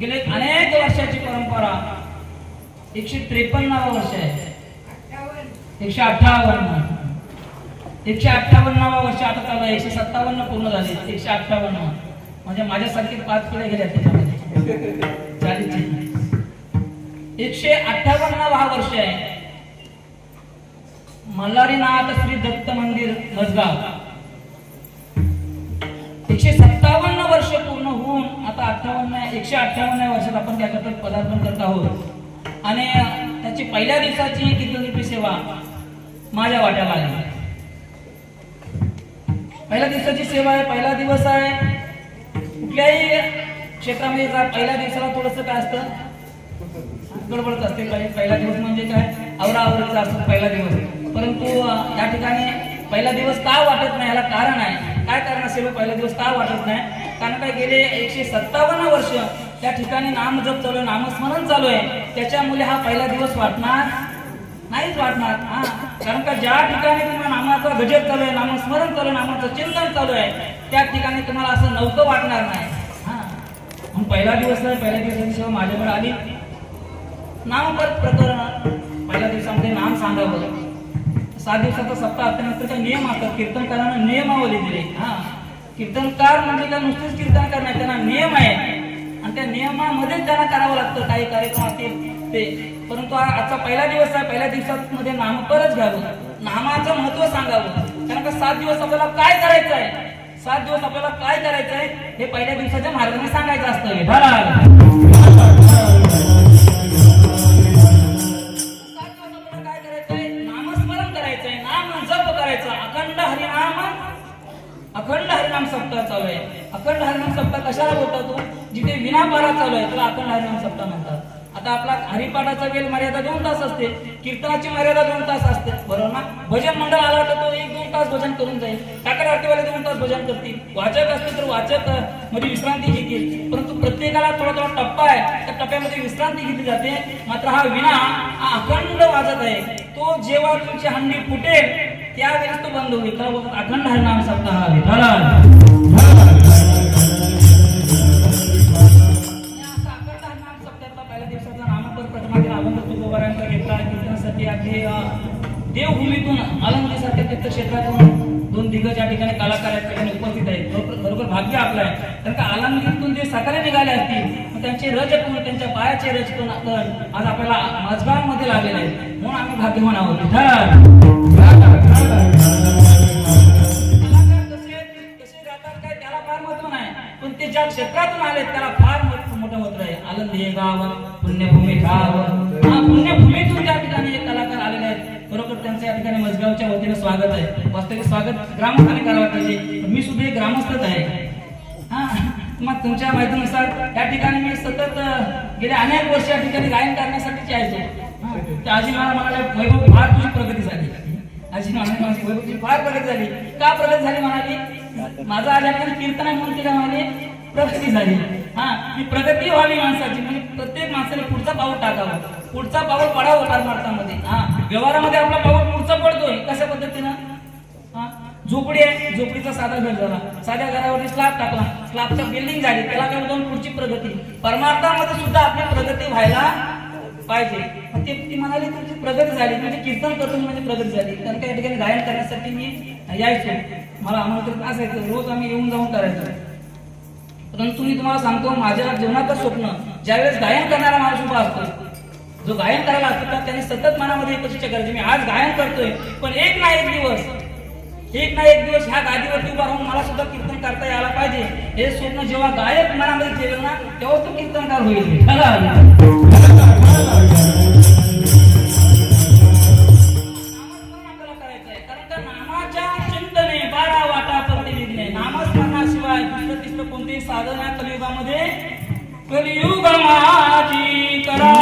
गेले अनेक वर्षाची परंपरा. एकशे त्रेपन्नावं वर्ष आहे. एकशे अठ्ठावन्न एकशे अठ्ठावन्नावा वर्ष आता चालू आहे. एकशे सत्तावन्न पूर्ण झाले. एकशे अठ्ठावन्न म्हणजे माझ्यासारखे पाच पिढ्या गेल्या त्याच्यामध्ये. एकशे अठ्ठावन्नावा हा वर्ष आहे. मल्हारीनाथ श्री दत्त मंदिर मजगाव. एकशे सत्तावन्न वर्ष पूर्ण होऊन आता अठ्ठावन्न एकशे अठ्ठावन्न वर्षात आपण त्याकरता पदार्पण करत आहोत. आणि त्याची पहिल्या दिवसाची कीर्तनलिपी सेवा माझ्या वाट्याला आली. पहिल्या दिवसाची सेवा आहे पहिला दिवस आहे. कुठल्याही क्षेत्रामध्ये जा पहिल्या दिवसाला थोडस काय असतं? गडबडच असते. पहिला दिवस म्हणजे काय? आवराआवरीचा असतो पहिला दिवस. परंतु या ठिकाणी पहिला दिवस का वाटत नाही याला कारण आहे. काय कारण असेल पहिला दिवस का वाटत नाही? कारण काय गेले एकशे सत्तावन्न वर्ष त्या ठिकाणी नामजप चालू आहे नामस्मरण चालू आहे. त्याच्यामुळे हा पहिला दिवस वाटणार नाहीच वाटणार. हा. कारण का ज्या ठिकाणी तुम्हाला नामाचा गजर चालू आहे नामस्मरण चालू आहे नामाचं चिंतन चालू आहे त्या ठिकाणी तुम्हाला असं नौकं वाटणार नाही. हा. म्हणून पहिला दिवस नाही पहिल्या दिवसाची सेवा माझ्याकडे आली. नामपर प्रकरण पहिल्या दिवसामध्ये नाम सांगावं सात दिवसाचा सप्ताह असल्यानंतर काही नियम असतात. कीर्तनकारांना नियमावली दिली. हा. कीर्तनकार म्हणजे काय? नुसतेच कीर्तनकार नाही त्यांना नियम आहे आणि त्या नियमामध्येच त्यांना करावं लागतं काही कार्यक्रम असतील ते. परंतु आजचा पहिला दिवस आहे. पहिल्या दिवसामध्ये नामपरच घ्यावं. नामाचं महत्त्व सांगावं. कारण का सात दिवस आपल्याला काय करायचं आहे? सात दिवस आपल्याला काय करायचं आहे? हे पहिल्या दिवसाच्या मार्गाने सांगायचं असतं. सप्ताह तो जिथे विनापारा चालू आहे त्याला आपण हरिनाम सप्ताह म्हणतात. आता आपला हरिपाठाचा वेळ मर्यादा दोन तास असते कीर्तनाची मर्यादा दोन तास असते बरोबर ना? भजन मंडळ आला तर तो एक दोन तास भजन करून जाईल. टाकर आरतीवाले दोन तास भजन करतील. वाचक असतील तर वाचक अ, मध्ये विश्रांती घेतील. परंतु प्रत्येकाला थोडा थोडा टप्पा आहे त्या टप्प्यामध्ये विश्रांती घेतली जाते. मात्र हा विना हा अखंड वाजत आहे. तो जेव्हा तुमची हंडी फुटेल त्यावेळेस तो बंद होईल. त्याला बोलतात अखंड हरिनाम सप्ताह हा विठाला. अभंग तुकोबारांकडे घेतला कीर्तनासाठी आपली देवभूमीतून देवभूमीतून आलमगीसारख्या तीर्थक्षेत्रातून दोन दिग्गज या ठिकाणी कलाकार या ठिकाणी उपस्थित आहेत. बरोबर भाग्य आपलं आहे. कारण का आलमगीतून जे सकाळी निघाले असतील त्यांचे रज करून त्यांच्या पायाचे रज आपण आज आपल्याला मजबांमध्ये लागलेले आहेत. म्हणून आम्ही भाग्यवान आहोत. त्याला फार महत्त्व नाही. पण ते ज्या क्षेत्रातून आले त्याला फार मोठं मोठं महत्त्व आहे. आनंद हे गाव पुण्यभूमी गाव स्वागत आहे. वास्तविक स्वागत ग्रामस्थाने करावं पाहिजे मी सुद्धा एक ग्रामस्थच आहे. हा मग तुमच्या माहितीनुसार या ठिकाणी मी सतत गेल्या गेले अनेक वर्ष या ठिकाणी गायन करण्यासाठीच यायचो त्या आजी मला म्हणाले वैभव फार तुझी प्रगती झाली. आजी म्हणाली माझी वैभवची फार प्रगती झाली. का प्रगती झाली? म्हणाली. माझा आज आपण कीर्तन आहे म्हणून तिला म्हणाली प्रगती झाली. हा ही प्रगती व्हावी माणसाची. म्हणजे प्रत्येक माणसाने पुढचा पाऊल टाकावा. पुढचा पाऊल पडावा परमार्थामध्ये हा व्यवहारामध्ये आपला झोपडी आहे झोपडीचा साधा घर झाला. साध्या घरावरती स्लॅब टाकला. स्लॅबच्या बिल्डिंग झाली. त्याला काय म्हणतो? पुढची प्रगती. परमार्थामध्ये सुद्धा आपली प्रगती व्हायला पाहिजे. ते ती म्हणाली तुमची प्रगती झाली. म्हणजे कीर्तन करून म्हणजे प्रगती झाली. कारण काही ठिकाणी गायन करण्यासाठी मी यायचो. मला आमंत्रित असायचं. रोज आम्ही येऊन जाऊन करायचो. परंतु मी तुम्हाला सांगतो माझ्या जीवनाचं स्वप्न ज्यावेळेस गायन करणारा माणूस उभा असतो जो गायन करायला असतो त्याने सतत मनामध्ये एकच इच्छा करायची. मी आज गायन करतोय पण एक ना एक दिवस एक ना एक दिवस ह्या गादीवरती उभा राहून मला सुद्धा कीर्तन करता यायला पाहिजे. हे स्वप्न जेव्हा गायक मनामध्ये केलं ना तेव्हा तो कीर्तनकार होईल. चला. का कोणतेही साधन आहे कलियुगामध्ये कलियुग माझी करा